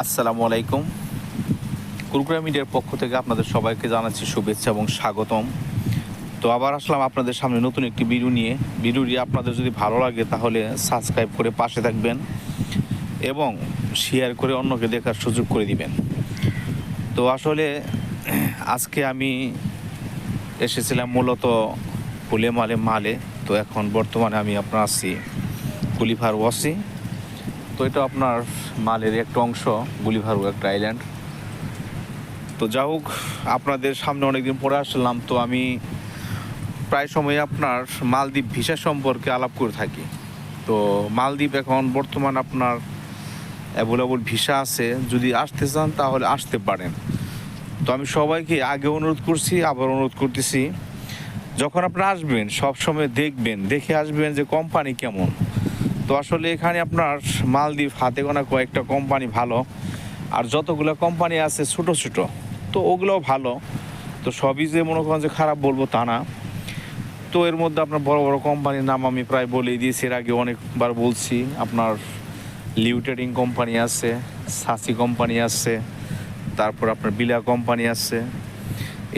আসসালামু আলাইকুম। কুরকুরা মিডিয়ার পক্ষ থেকে আপনাদের সবাইকে জানাচ্ছি শুভেচ্ছা এবং স্বাগতম। তো আবার আসলাম আপনাদের সামনে নতুন একটি ভিডিও নিয়ে। ভিডিওটি আপনাদের যদি ভালো লাগে তাহলে সাবস্ক্রাইব করে পাশে থাকবেন এবং শেয়ার করে অন্যকে দেখার সুযোগ করে দিবেন। তো আসলে আজকে আমি এসেছিলাম মূলত ফুলে মালে। তো এখন বর্তমানে আমি আপনার আছি কুলিফার ওয়াসি। এটা আপনার মালের একটা অংশ গুলিভারু একটা আইল্যান্ড তো যা হোক, আপনাদের সামনে অনেকদিন পরে আসলাম, তো আমি প্রায় সময় আপনার মালদ্বীপ ভিসা সম্পর্কে আলাপ করে থাকি। তো মালদ্বীপ এখন বর্তমান আপনার অ্যাভেলেবল ভিসা আছে, যদি আসতে চান তাহলে আসতে পারেন। তো আমি সবাইকে আগে অনুরোধ করছি, আবার অনুরোধ করতেছি, যখন আপনারা আসবেন সব সময় দেখবেন, দেখে আসবেন যে কোম্পানি কেমন। তো আসলে এখানে আপনার মালদ্বীপ হাতে গোনা কয়েকটা কোম্পানি ভালো, আর যতগুলো কোম্পানি আছে ছোট ছোট, তো ওগুলোও ভালো। তো সবই যে মনে করেন যে খারাপ বলব তা না। তো এর মধ্যে আপনার বড় বড় কোম্পানির নাম আমি প্রায় বলেই দিয়েছি, এর আগে অনেকবার বলছি, আপনার লিউ ট্রেডিং কোম্পানি আছে, সাসি কোম্পানি আছে, তারপর আপনার বিলা কোম্পানি আছে।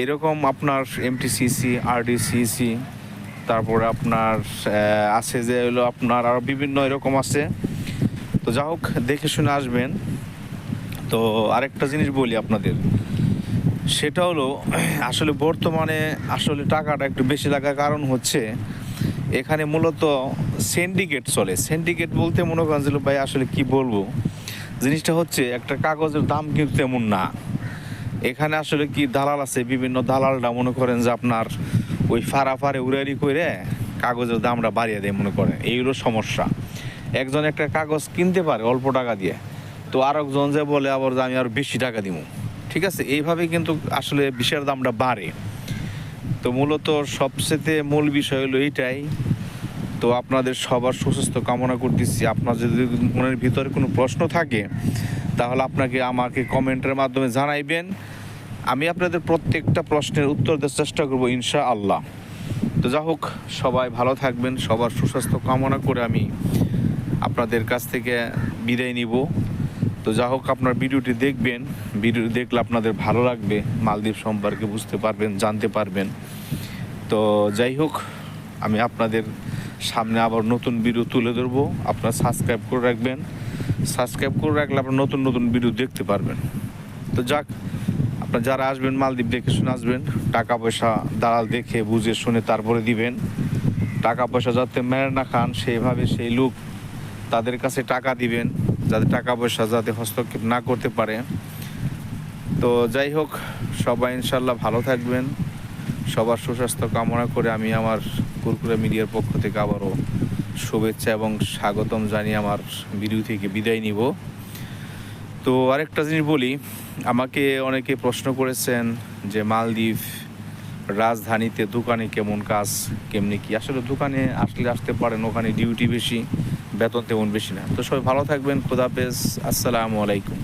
এরকম আপনার এমটিসিসি আরডিসিসি তারপরে আপনার আছে যে হলো আপনার আরও বিভিন্ন এরকম আছে। তো যা হোক, দেখে শুনে আসবেন। তো আরেকটা জিনিস বলি আপনাদের। সেটা হলো, আসলে বর্তমানে আসলে টাকাটা একটু বেশি লাগার কারণ হচ্ছে, এখানে মূলত সিন্ডিকেট চলে। সিন্ডিকেট বলতে মনে করেন ভাই, আসলে কি বলব? জিনিসটা হচ্ছে, একটা কাগজের দাম কিন্তু তেমন না। এখানে আসলে কি, দালাল আছে, বিভিন্ন দালালরা মনে করেন যে আপনার ওই ফাড়া ফাড়ে উড়ারি করে কাগজের দামটা বাড়িয়ে দেয় মনে করেন এইগুলো সমস্যা। একজন একটা কাগজ কিনতে পারে অল্প টাকা দিয়ে, তো আর একজন যে বলে আবার যে আমি আর বেশি টাকা দিব ঠিক আছে? এইভাবে কিন্তু আসলে বিষের দামটা বাড়ে। তো মূলত সবচেয়ে মূল বিষয় হলো এইটাই। তো আপনাদের সবার সুস্বাস্থ্য কামনা করতেছি। আপনার যদি মনের ভিতরে কোনো প্রশ্ন থাকে, তাহলে আপনাকে আমাকে কমেন্টের মাধ্যমে জানাইবেন। আমি আপনাদের প্রত্যেকটা প্রশ্নের উত্তর দেওয়ার চেষ্টা করব ইনশা আল্লাহ তো যা হোক, সবাই ভালো থাকবেন, সবার সুস্বাস্থ্য কামনা করে আমি আপনাদের কাছ থেকে বিদায় নিব। তো যা হোক, আপনার ভিডিওটি দেখবেন ভিডিও দেখলে আপনাদের ভালো লাগবে, মালদ্বীপ সম্পর্কে বুঝতে পারবেন, জানতে পারবেন। তো যাই হোক, আমি আপনাদের সামনে আবার নতুন ভিডিও তুলে ধরবো। আপনারা সাবস্ক্রাইব করে রাখবেন, সাবস্ক্রাইব করে রাখলে আপনার নতুন নতুন ভিডিও দেখতে পারবেন। তো যাক আপনার যারা আসবেন, মালদ্বীপ দেখে শুনে আসবেন টাকা পয়সা দালাল দেখে, বুঝে শুনে তারপরে দিবেন। টাকা পয়সা যাতে মেরে না খান সেইভাবে সেই লোক তাদের কাছে টাকা দিবেন, যাতে টাকা পয়সা যাতে হস্তক্ষেপ না করতে পারে। তো যাই হোক, সবাই ইনশাল্লাহ ভালো থাকবেন। সবার সুস্বাস্থ্য কামনা করে আমি আমার কুরকুরে মিডিয়ার পক্ষ থেকে আবারও শুভেচ্ছা এবং স্বাগতম জানিয়ে আমার ভিডিও থেকে বিদায় নিব। তো আরেকটা জিনিস বলি, আমাকে অনেকে প্রশ্ন করেছেন যে মালদ্বীপ রাজধানীতে দোকানে কেমন কাজ, কেমনি কি? আসলে দোকানে আসলে আসতে পারেন, ওখানে ডিউটি বেশি, বেতন তেমন বেশি না। তো সবাই ভালো থাকবেন খোদাফেজ আসসালামু আলাইকুম।